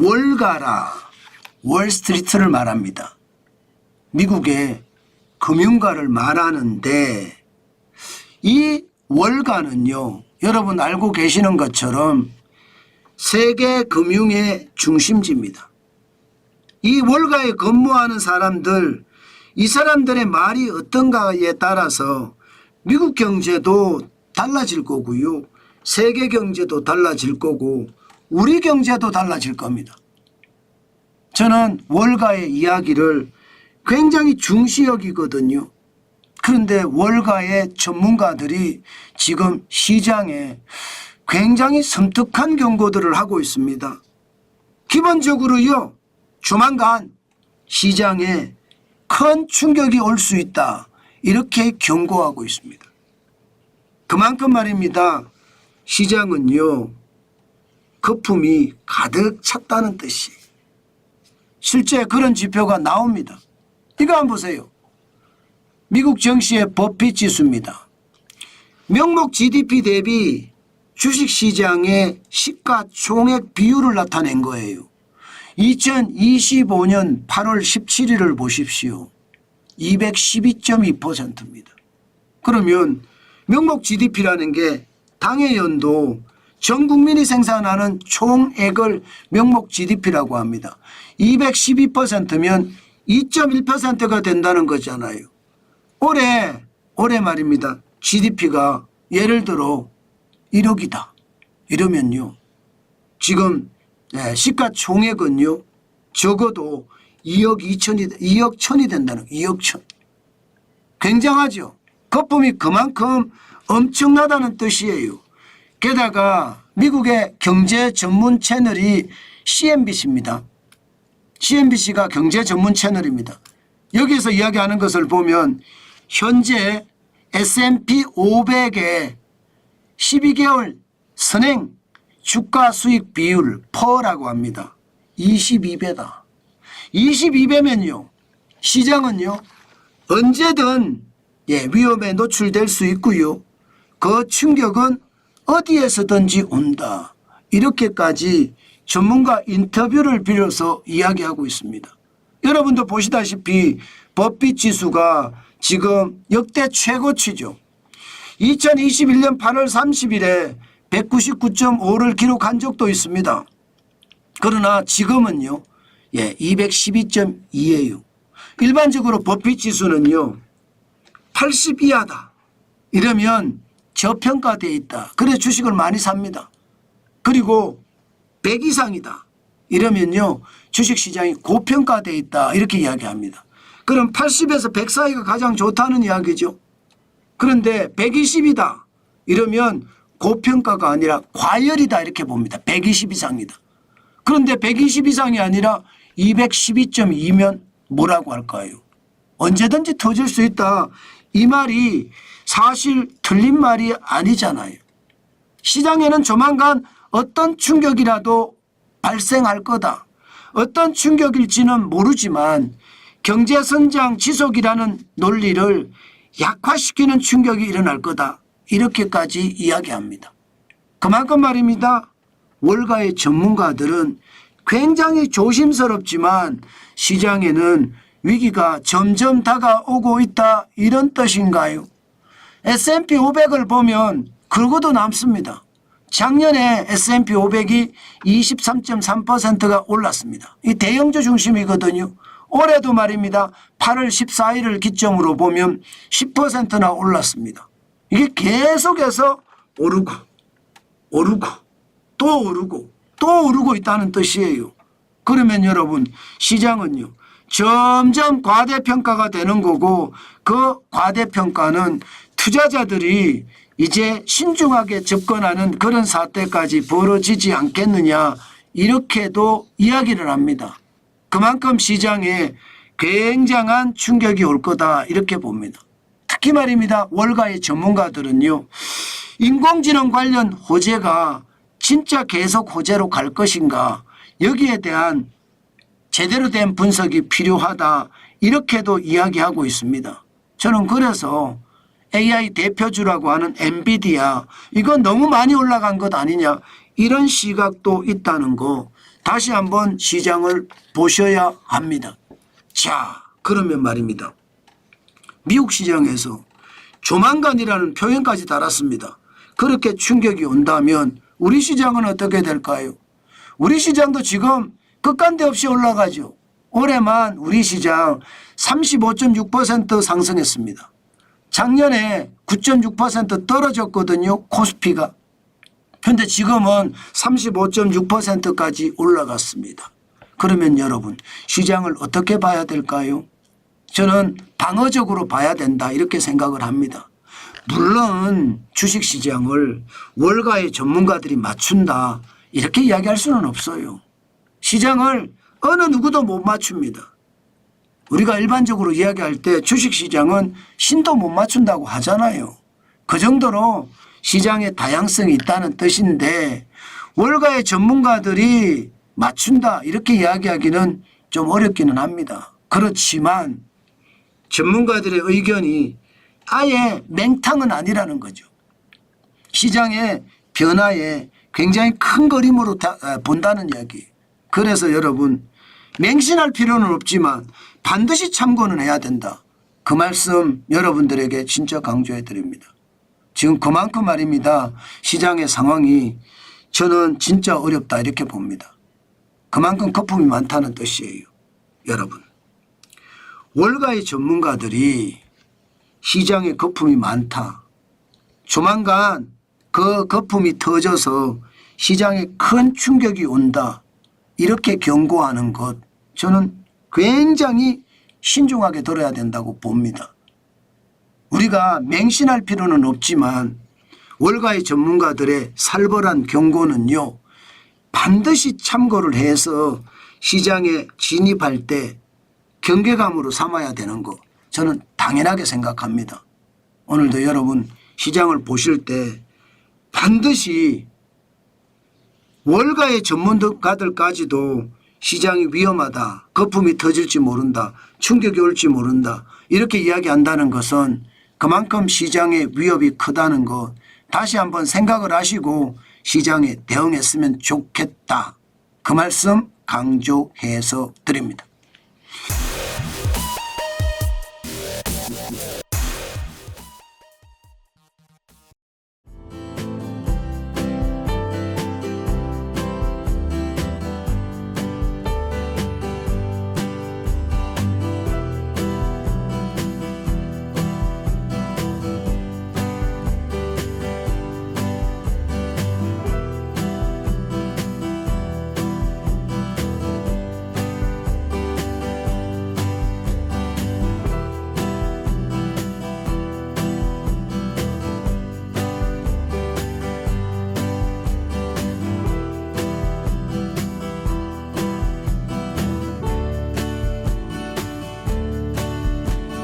월가라 월스트리트를 말합니다. 미국의 금융가를 말하는데 이 월가는요 여러분 알고 계시는 것처럼 세계 금융의 중심지입니다. 이 월가에 근무하는 사람들 이 사람들의 말이 어떤가에 따라서 미국 경제도 달라질 거고요. 세계 경제도 달라질 거고 우리 경제도 달라질 겁니다. 저는 월가의 이야기를 굉장히 중시 여기거든요. 그런데 월가의 전문가들이 지금 시장에 굉장히 섬뜩한 경고들을 하고 있습니다. 기본적으로요, 조만간 시장에 큰 충격이 올 수 있다. 이렇게 경고하고 있습니다. 그만큼 말입니다. 시장은요, 거품이 가득 찼다는 뜻이. 실제 그런 지표가 나옵니다. 이거 한번 보세요. 미국 증시의 버핏 지수입니다. 명목 GDP 대비 주식시장의 시가총액 비율을 나타낸 거예요. 2025년 8월 17일을 보십시오. 212.2%입니다. 그러면 명목 GDP라는 게 당해 연도 전 국민이 생산하는 총액을 명목 GDP라고 합니다. 212%면 2.1%가 된다는 거잖아요. 올해 올해 말입니다. GDP가 예를 들어 1억이다. 이러면요. 지금 예, 시가총액은요. 적어도 2억 2천이 2억 천이 된다는 2억 천. 굉장하죠. 거품이 그만큼 엄청나다는 뜻이에요. 게다가 미국의 경제 전문 채널이 CNBC입니다. CNBC가 경제 전문 채널입니다. 여기서 이야기하는 것을 보면 현재 S&P 500의 12개월 선행 주가 수익 비율 퍼라고 합니다. 22배다. 22배면요. 시장은요. 언제든 예, 위험에 노출될 수 있고요. 그 충격은 어디에서든지 온다. 이렇게까지 전문가 인터뷰를 빌어서 이야기하고 있습니다. 여러분도 보시다시피 법비 지수가 지금 역대 최고치죠. 2021년 8월 30일에 199.5를 기록한 적도 있습니다. 그러나 지금은요, 예, 212.2예요. 일반적으로 법비 지수는요, 80 이하다. 이러면 저평가되어 있다. 그래 주식을 많이 삽니다. 그리고 100 이상이다. 이러면요, 주식시장이 고평가되어 있다. 이렇게 이야기합니다. 그럼 80에서 100 사이가 가장 좋다는 이야기죠. 그런데 120이다. 이러면 고평가가 아니라 과열이다. 이렇게 봅니다. 120 이상이다. 그런데 120 이상이 아니라 212.2면 뭐라고 할까요? 언제든지 터질 수 있다. 이 말이 사실 틀린 말이 아니잖아요. 시장에는 조만간 어떤 충격이라도 발생할 거다. 어떤 충격일지는 모르지만 경제 성장 지속이라는 논리를 약화시키는 충격이 일어날 거다. 이렇게까지 이야기합니다. 그만큼 말입니다. 월가의 전문가들은 굉장히 조심스럽지만 시장에는 위기가 점점 다가오고 있다 이런 뜻인가요? S&P 500을 보면 긁어도 남습니다. 작년에 S&P 500이 23.3%가 올랐습니다. 이 대형주 중심이거든요. 올해도 말입니다. 8월 14일을 기점으로 보면 10%나 올랐습니다. 이게 계속해서 오르고 오르고 또 오르고 또 오르고 있다는 뜻이에요. 그러면 여러분 시장은요. 점점 과대평가가 되는 거고 그 과대평가는 투자자들이 이제 신중하게 접근하는 그런 사태까지 벌어지지 않겠느냐 이렇게도 이야기를 합니다. 그만큼 시장에 굉장한 충격이 올 거다 이렇게 봅니다. 특히 말입니다. 월가의 전문가들은요. 인공지능 관련 호재가 진짜 계속 호재로 갈 것인가 여기에 대한 제대로 된 분석이 필요하다 이렇게도 이야기하고 있습니다. 저는 그래서 AI 대표주라고 하는 엔비디아 이건 너무 많이 올라간 것 아니냐 이런 시각도 있다는 거 다시 한번 시장을 보셔야 합니다. 자, 그러면 말입니다. 미국 시장에서 조만간이라는 표현까지 달았습니다. 그렇게 충격이 온다면 우리 시장은 어떻게 될까요? 우리 시장도 지금 끝간데 없이 올라가죠. 올해만 우리 시장 35.6% 상승했습니다. 작년에 9.6% 떨어졌거든요. 코스피가. 근데 지금은 35.6%까지 올라갔습니다. 그러면 여러분 시장을 어떻게 봐야 될까요? 저는 방어적으로 봐야 된다 이렇게 생각을 합니다. 물론 주식시장을 월가의 전문가들이 맞춘다 이렇게 이야기할 수는 없어요. 시장을 어느 누구도 못 맞춥니다. 우리가 일반적으로 이야기할 때 주식시장은 신도 못 맞춘다고 하잖아요. 그 정도로 시장에 다양성이 있다는 뜻인데 월가의 전문가들이 맞춘다 이렇게 이야기하기는 좀 어렵기는 합니다. 그렇지만 전문가들의 의견이 아예 맹탕은 아니라는 거죠. 시장의 변화에 굉장히 큰 그림으로 다- 아, 본다는 이야기. 그래서 여러분 맹신할 필요는 없지만 반드시 참고는 해야 된다. 그 말씀 여러분들에게 진짜 강조해 드립니다. 지금 그만큼 말입니다. 시장의 상황이 저는 진짜 어렵다 이렇게 봅니다. 그만큼 거품이 많다는 뜻이에요. 여러분. 월가의 전문가들이 시장에 거품이 많다. 조만간 그 거품이 터져서 시장에 큰 충격이 온다. 이렇게 경고하는 것 저는 굉장히 신중하게 들어야 된다고 봅니다. 우리가 맹신할 필요는 없지만 월가의 전문가들의 살벌한 경고는요. 반드시 참고를 해서 시장에 진입할 때 경계감으로 삼아야 되는 거 저는 당연하게 생각합니다. 오늘도 여러분 시장을 보실 때 반드시 월가의 전문가들까지도 시장이 위험하다. 거품이 터질지 모른다. 충격이 올지 모른다. 이렇게 이야기한다는 것은 그만큼 시장의 위협이 크다는 것 다시 한번 생각을 하시고 시장에 대응했으면 좋겠다. 그 말씀 강조해서 드립니다.